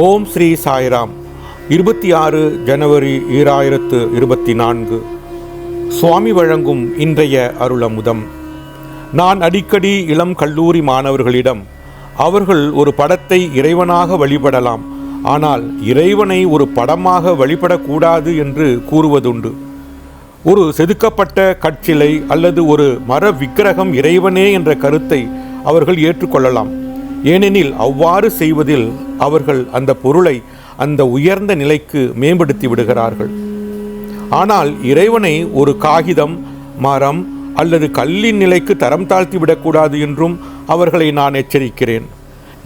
ஓம் ஸ்ரீ சாய்ராம். இருபத்தி ஆறு ஜனவரி ஈராயிரத்து இருபத்தி நான்கு. சுவாமி வழங்கும் இன்றைய அருளமுதம். நான் அடிக்கடி இளம் கல்லூரி மாணவர்களிடம் அவர்கள் ஒரு படத்தை இறைவனாக வழிபடலாம் ஆனால் இறைவனை ஒரு படமாக வழிபடக்கூடாது என்று கூறுவதுண்டு. ஒரு செதுக்கப்பட்ட கற்சிலை அல்லது ஒரு மர விக்கிரகம் இறைவனே என்ற கருத்தை அவர்கள் ஏற்றுக்கொள்ளலாம். ஏனெனில் அவ்வாறு செய்வதில் அவர்கள் அந்த பொருளை அந்த உயர்ந்த நிலைக்கு மேம்படுத்தி விடுகிறார்கள். ஆனால் இறைவனை ஒரு காகிதம் மரம் அல்லது கல்லின் நிலைக்கு தரம் தாழ்த்தி விடக்கூடாது என்றும் அவர்களை நான் எச்சரிக்கிறேன்.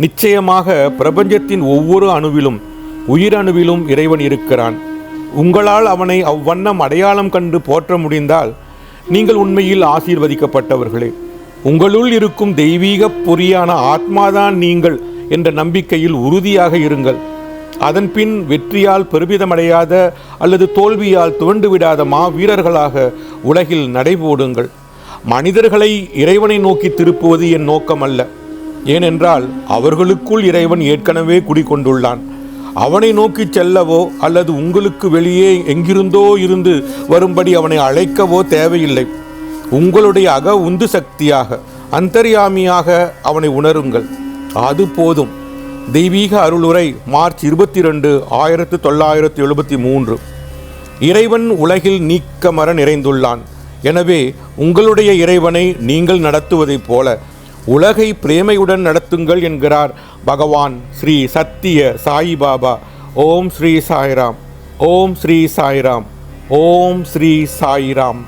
நிச்சயமாக பிரபஞ்சத்தின் ஒவ்வொரு அணுவிலும் உயிரணுவிலும் இறைவன் இருக்கிறான். உங்களால் அவனை அவ்வண்ணம் அடையாளம் கண்டு போற்ற முடிந்தால் நீங்கள் உண்மையில் ஆசீர்வதிக்கப்பட்டவர்களே. உங்களுள் இருக்கும் தெய்வீக பொறியான ஆத்மாதான் நீங்கள் என்ற நம்பிக்கையில் உறுதியாக இருங்கள். அதன்பின் வெற்றியால் பெருமிதமடையாத அல்லது தோல்வியால் துவண்டு விடாத மா வீரர்களாக உலகில் நடைபோடுங்கள். மனிதர்களை இறைவனை நோக்கி திருப்புவது என் நோக்கம் அல்ல ஏனென்றால் அவர்களுக்குள் இறைவன் ஏற்கனவே குடிகொண்டுள்ளான். அவனை நோக்கி செல்லவோ அல்லது உங்களுக்கு வெளியே எங்கிருந்தோ இருந்து வரும்படி அவனை அழைக்கவோ தேவையில்லை. உங்களுடைய அக உந்து சக்தியாக அந்தர்யாமியாக அவனை உணருங்கள். அது போதும். தெய்வீக அருளுரை மார்ச் இருபத்தி ரெண்டு ஆயிரத்து தொள்ளாயிரத்து எழுபத்தி மூன்று. இறைவன் உலகில் நீக்கமர நிறைந்துள்ளான். எனவே உங்களுடைய இறைவனை நீங்கள் நடத்துவதைப் போல உலகை பிரேமையுடன் நடத்துங்கள் என்கிறார் பகவான் ஸ்ரீ சத்திய சாயிபாபா ஓம் ஸ்ரீ சாய்ராம். ஓம் ஸ்ரீ சாய்ராம். ஓம் ஸ்ரீ சாய்ராம்.